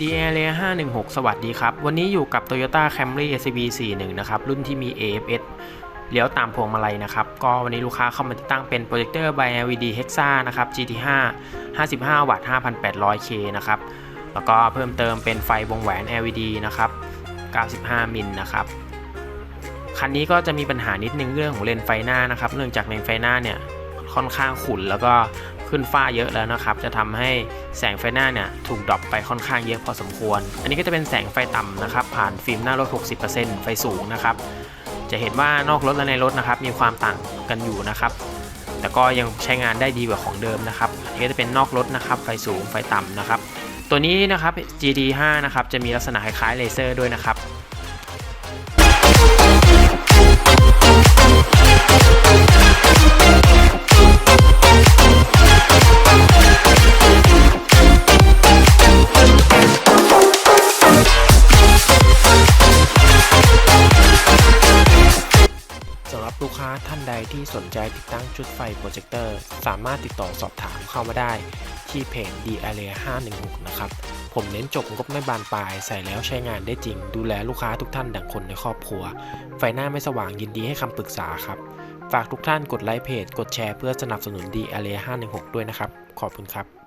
d a r 516 สวัสดีครับ วันนี้อยู่กับ Toyota Camry SUV 41 นะครับ รุ่นที่มี AFS เลี้ยวตามพวงมาลัยนะครับ ก็วันนี้ลูกค้าเข้ามาติดตั้งเป็นโปรเจคเตอร์ by LED Hexa นะครับ GT5 55 วัตต์ 5,800K นะครับ แล้วก็เพิ่มเติมเป็นไฟวงแหวน LED นะครับ 95 มิลนะครับ คันนี้ก็จะมีปัญหานิดนึงเรื่องของเลนไฟหน้านะครับ เนื่องจากเลนไฟหน้าเนี่ยค่อนข้างขุ่นแล้วก็ขึ้นฝ้าเยอะแล้วนะครับ จะทำให้แสงไฟหน้าเนี่ยถูกดรอปไปค่อนข้างเยอะพอสมควร อันนี้ก็จะเป็นแสงไฟต่ำนะครับ ผ่านฟิล์มหน้ารถ 60%ไฟสูงนะครับ จะเห็นว่านอกรถและในรถนะครับ มีความต่างกันอยู่นะครับ แต่ก็ยังใช้งานได้ดีกว่าของเดิมนะครับ อันนี้ก็จะเป็นนอกรถนะครับ ไฟสูงไฟต่ำนะครับ ตัวนี้นะครับ GT5 นะครับ จะมีลักษณะคล้ายๆเลเซอร์ด้วยนะครับ รับลูกค้าท่านใดที่สนใจติดตั้งชุดไฟโปรเจคเตอร์สามารถติดต่อสอบถามเข้ามาได้ที่เพจ d a r e 516 นะครับ ผมเน้นจบงบไม่บานปลายใส่แล้วใช้งานได้จริง ดูแลลูกค้าทุกท่านดังคนในครอบครัว ไฟหน้าไม่สว่างยินดีให้คำปรึกษาครับ ฝากทุกท่านกดไลค์เพจ กดแชร์เพื่อสนับสนุน d a r e 516 ด้วยนะครับ ขอบคุณครับ